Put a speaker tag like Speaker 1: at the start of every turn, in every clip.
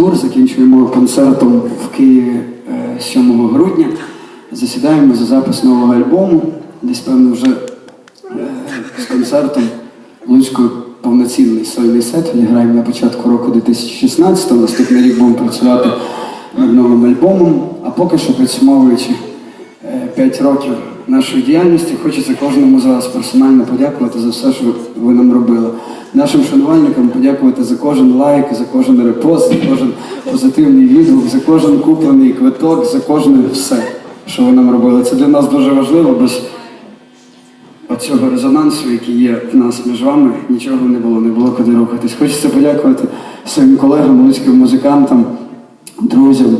Speaker 1: тур. Закінчуємо концертом в Києві е, 7 грудня. Засідаємо за запис нового альбому. Десь, певно, вже е, з концертом Луцькою повноцінний сольний сет. Відіграємо на початку року 2016 Наступний рік будемо працювати над новим альбомом. А поки що підсумовуючи 5 років нашої діяльності, хочеться кожному з вас персонально подякувати за все, що ви нам робили. Нашим шанувальникам подякувати за кожен лайк, за кожен репост, за кожен позитивний відгук, за кожен куплений квиток, за кожне все, що ви нам робили. Це для нас дуже важливо, без оцього резонансу, який є в нас між вами, нічого не було, не було куди рухатись. Хочеться подякувати своїм колегам, луцьким музикантам, друзям,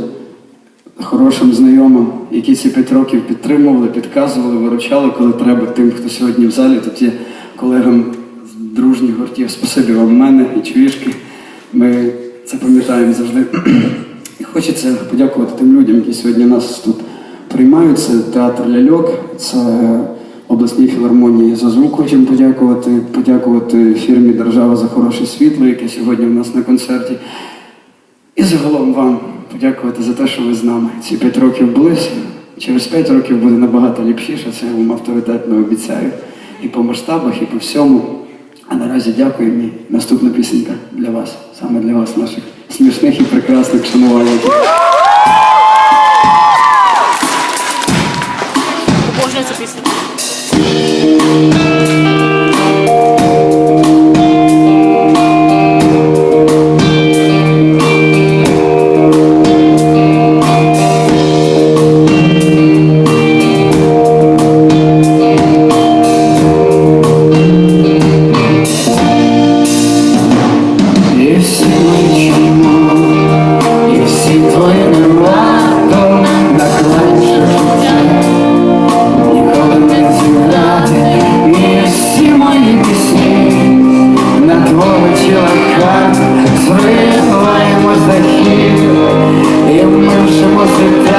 Speaker 1: хорошим знайомим, які ці п'ять років підтримували, підказували, виручали, коли треба тим, хто сьогодні в залі. Тут колегам дружніх гуртів. Спасибі вам мене і чвішки. Ми це пам'ятаємо завжди. І хочеться подякувати тим людям, які сьогодні нас тут приймають. Це театр ляльок, це обласній філармонії за звук. Хочемо подякувати, подякувати фірмі Держава за хороше світло, яке сьогодні в нас на концерті. І загалом вам подякувати за те, що ви з нами. Ці п'ять років були. Через п'ять років буде набагато ліпшіше, це я вам авторитетно обіцяю. І по масштабах, і по всьому. А наразі дякую і наступна пісенька для вас, саме для вас, наших смішних і прекрасних шанувальників. ладом на клавішах життя, ніколи не зіграти і всі на твого чоловіка зриваємо захід, і ми вже музика.